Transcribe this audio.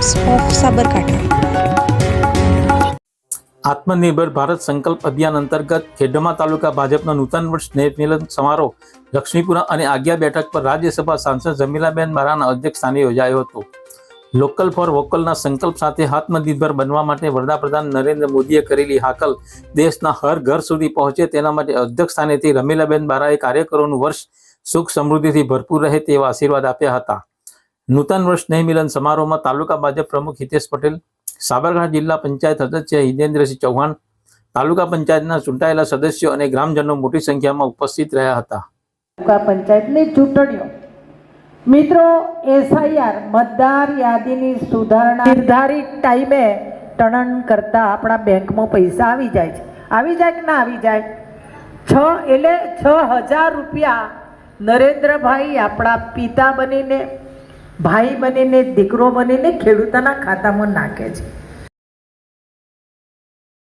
Times of Sabarkantha આત્મનિર્ભર ભારત સંકલ્પ અભિયાન અંતર્ગત ખેડમા તાલુકા ભાજપનો નૂતન વર્ષ સ્નેહ મિલન સમારોહ લક્ષ્મીપુરા અને આજ્ઞા બેઠક પર રાજ્યસભા સાંસદ જમીલાબેન બારાના અધ્યક્ષસ્થાને યોજાયો હતો. લોકલ ફોર વોકલના સંકલ્પ સાથે આત્મનિર્ભર બનવા માટે વડાપ્રધાન નરેન્દ્ર મોદીએ કરેલી હાકલ દેશના હર ઘર સુધી પહોંચે તેના માટે અધ્યક્ષ સ્થાનેથી રમીલાબેન બારાએ કાર્યકરોનું વર્ષ સુખ સમૃદ્ધિથી ભરપૂર રહે તેવા આશીર્વાદ આપ્યા હતા. નૂતન વર્ષ સ્નેહમિલન સમારોહમાં તાલુકા ભાજપ પ્રમુખ હિતેશ પટેલ, સાબરકાંઠા જિલ્લા પંચાયત સદસ્ય હિતેન્દ્રસિંહ ચૌહાણ, તાલુકા પંચાયતના ચૂંટાયેલા સદસ્યો અને ગ્રામજનો મોટી સંખ્યામાં ઉપસ્થિત રહ્યા હતા. તાલુકા પંચાયતની ચૂંટણીઓ. મિત્રો, એસઆઈઆર, મતદાર યાદીની સુધારણા નિર્ધારિત ટાઈમે ટણન કરતા આપણા બેંકમાં પૈસા આવી જાય છે. આવી જાય કે ના આવી જાય? છ એટલે છ હજાર રૂપિયા નરેન્દ્રભાઈ આપણા પિતા બનીને ભાઈ બનીને દીકરો બનીને ખેડૂતોના ખાતામાં નાખે છે.